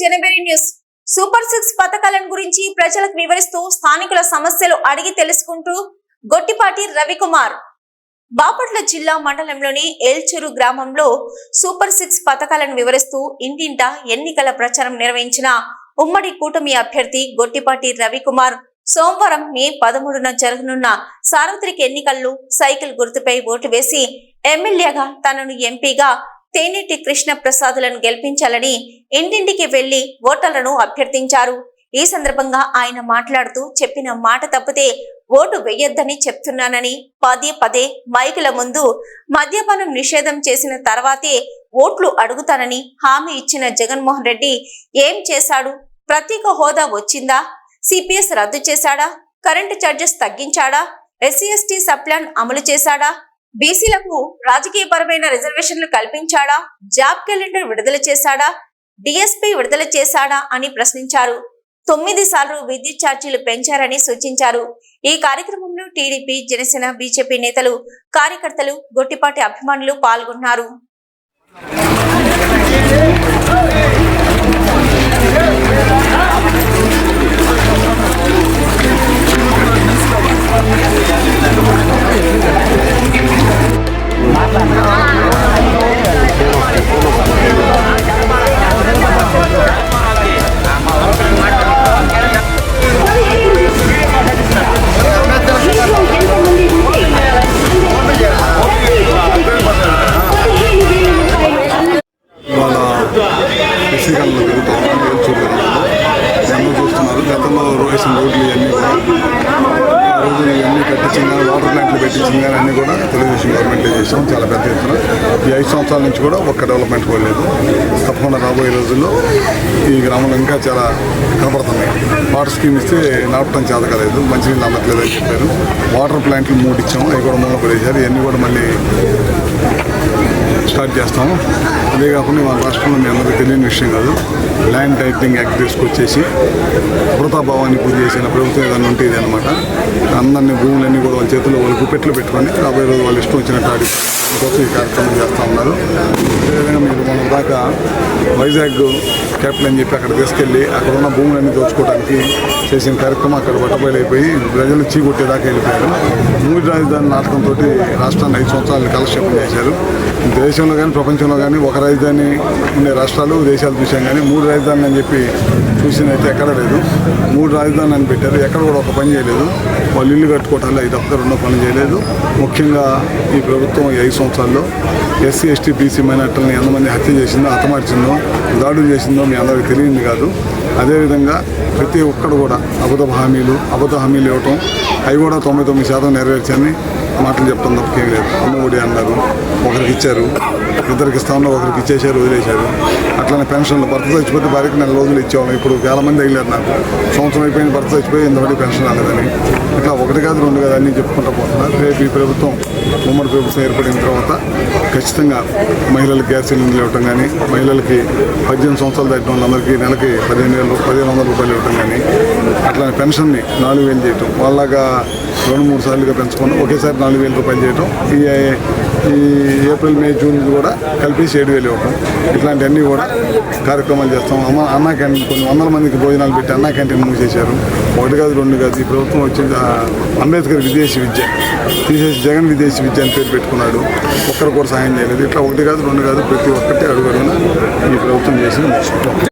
జనబెరి news. Super six పథకాలను గురించి ప్రజలకు వివరిస్తూ స్థానికుల సమస్యలు అడిగి తెలుసుకుంటూ గొట్టిపాటి రవికుమార్. బాపట్ల జిల్లా మండలంలోని ఏల్చూరు గ్రామంలో సూపర్ సిక్స్ పథకాలను వివరిస్తూ ఇంటింటా ఎన్నికల ప్రచారం నిర్వహించిన ఉమ్మడి కూటమి అభ్యర్థి గొట్టిపాటి రవికుమార్. సోమవారం మే పదమూడున జరగనున్న సార్వత్రిక ఎన్నికల్లో సైకిల్ గుర్తుపై ఓటు వేసి ఎమ్మెల్యేగా తనను ఎంపీగా తేనెటి కృష్ణ ప్రసాదులను గెలిపించాలని ఇంటింటికి వెళ్ళి ఓటర్లను అభ్యర్థించారు. ఈ సందర్భంగా ఆయన మాట్లాడుతూ చెప్పిన మాట తప్పితే ఓటు వేయొద్దని చెప్తున్నానని పదే పదే మైకుల ముందు మద్యపానం నిషేధం చేసిన తర్వాతే ఓట్లు అడుగుతానని హామీ ఇచ్చిన జగన్మోహన్ రెడ్డి ఏం చేశాడు? ప్రత్యేక హోదా వచ్చిందా? సిపిఎస్ రద్దు చేశాడా? కరెంటు ఛార్జెస్ తగ్గించాడా? ఎస్సీ ఎస్టీ సప్లాన్ అమలు చేశాడా? బీసీలకు రాజకీయపరమైన రిజర్వేషన్లు కల్పించాడా? జాబ్ క్యాలెండర్ విడుదల చేశాడా? డిఎస్పీ విడుదల చేశాడా అని ప్రశ్నించారు. తొమ్మిది సార్లు విద్యుత్ ఛార్జీలు పెంచారని సూచించారు. ఈ కార్యక్రమంలో టీడీపీ జనసేన బీజేపీ నేతలు కార్యకర్తలు గొట్టిపాటి అభిమానులు పాల్గొన్నారు. కృషికల్లో తిరుగుతాం ఏల్చూరు చూస్తున్నారు. గతంలో వేసిన రోడ్లు ఇవన్నీ కూడా రోజు ఇవన్నీ కట్టించిన వాటర్ ప్లాంట్లు పెట్టించిన కానీ అన్నీ కూడా తెలుగుదేశం గవర్నమెంట్ చేసాం చాలా పెద్ద ఎత్తున. ఈ ఐదు సంవత్సరాల నుంచి కూడా ఒక్క డెవలప్మెంట్ కూడా లేదు. తప్పకుండా రాబోయే రోజుల్లో ఈ గ్రామంలో ఇంకా చాలా కనపడుతున్నాయి. వాటర్ స్కీమ్ ఇస్తే నాటడం చేత కాలేదు మంచినీళ్ళు అని చెప్పారు. వాటర్ ప్లాంట్లు మూడు ఇచ్చాము. అవి కూడా మూల పడేశారు ఇవన్నీ కూడా మళ్ళీ స్టార్ట్ చేస్తాము. అదే కాకుండా మన రాష్ట్రంలో మీ అందరికీ తెలియని విషయం కాదు. ల్యాండ్ టైటిలింగ్ యాక్ట్ తీసుకొచ్చేసి అమృతాభావాన్ని పూజ చేసిన ప్రభుత్వం ఏదైనా ఉంటే ఇది అనమాట అందరినీ భూములన్నీ కూడా వాళ్ళ చేతుల్లో వాళ్ళు గుప్పెట్లు పెట్టుకొని రాబోయే రోజు వాళ్ళు ఇష్టం వచ్చిన ఆడి కోసం ఈ కార్యక్రమం చేస్తూ ఉన్నారు. అదేవిధంగా మీరు మనం దాకా వైజాగ్ క్యాపిటల్ అని చెప్పి అక్కడ తీసుకెళ్ళి అక్కడ ఉన్న భూములన్నీ దోచుకోవడానికి చేసిన కార్యక్రమం అక్కడ బట్టబయలైపోయి ప్రజలు చీకొట్టేదాకా వెళ్ళిపోయారు. మూడు రాజధాని నాటకంతో రాష్ట్రాన్ని ఐదు సంవత్సరాలు కాలక్షేపం చేశారు. దేశం దేశంలో కానీ ప్రపంచంలో కానీ ఒక రాజధాని ఉండే రాష్ట్రాలు దేశాలు చూసాం కానీ మూడు రాజధానులు అని చెప్పి చూసినైతే ఎక్కడ లేదు. మూడు రాజధానులు అని పెట్టారు. ఎక్కడ కూడా ఒక పని చేయలేదు. వాళ్ళు ఇల్లు కట్టుకోవటాలు ఇది ఒక్క రెండో పని చేయలేదు. ముఖ్యంగా ఈ ప్రభుత్వం ఈ ఐదు సంవత్సరాల్లో ఎస్సీ ఎస్టీ బీసీ మైనార్టీలను ఎంతమంది హత్య చేసిందో హతమార్చిందో దాడులు చేసిందో మీ అందరికీ తెలియంది కాదు. అదేవిధంగా ప్రతి ఒక్కడు కూడా అబద్ధ హామీలు అబద్ధ హామీలు ఇవ్వటం అవి కూడా తొంభై తొమ్మిది శాతం నెరవేర్చని మాటలు చెప్తాం తప్పకేం లేదు. అమ్మఒడి అన్నారు ఒకరికి ఇచ్చారు ఇద్దరికి ఇస్తామన్నా ఒకరికి ఇచ్చేసారు వదిలేశారు అట్లనే పెన్షన్లు భర్త చచ్చిపోతే భార్యకి నెల రోజులు ఇచ్చేవాళ్ళం. ఇప్పుడు చాలా మంది తగిలారు నాకు. సంవత్సరం అయిపోయింది భర్త చచ్చిపోయి ఇంతమంది పెన్షన్ రాలేదని. ఇట్లా ఒకటి కాదు రెండు కాదు అన్నీ చెప్పుకుంటూ పోతున్నారు రేపు ఈ ప్రభుత్వం ఉమ్మడి ప్రభుత్వం ఏర్పడిన తర్వాత ఖచ్చితంగా మహిళలకు గ్యాస్ సిలిండర్లు ఇవ్వటం కానీ మహిళలకి పద్దెనిమిది సంవత్సరాలు దాటిన వాళ్ళందరికీ నెలకి పదిహేను వేలు పదిహేను వందల రూపాయలు ఇవ్వటం కానీ అట్లానే పెన్షన్ని నాలుగు వేలు చేయటం వాళ్ళగా రెండు మూడు సార్లుగా పెంచుకొని ఒకేసారి నాలుగు వేల రూపాయలు చేయటం. ఈ ఈ ఏప్రిల్ మే జూన్ కూడా కలిపేసి ఏడు వేలు ఇవ్వటం. ఇట్లాంటివన్నీ కూడా కార్యక్రమాలు చేస్తాం. అమ్మ అన్నా క్యాంటీన్ కొన్ని వందల మందికి భోజనాలు పెట్టి అన్నా క్యాంటీన్ మూసేశారు. ఒకటి కాదు రెండు కాదు ఈ ప్రభుత్వం వచ్చింది. అంబేద్కర్ విదేశీ విద్య. తీసేసి జగన్ విదేశీ విద్య అని పేరు పెట్టుకున్నాడు. ఒక్కరు కూడా సాయం చేయలేదు. ఇట్లా ఒకటి కాదు రెండు కాదు ప్రతి ఒక్కటి అడుగు అడుగున ఈ ప్రభుత్వం చేసింది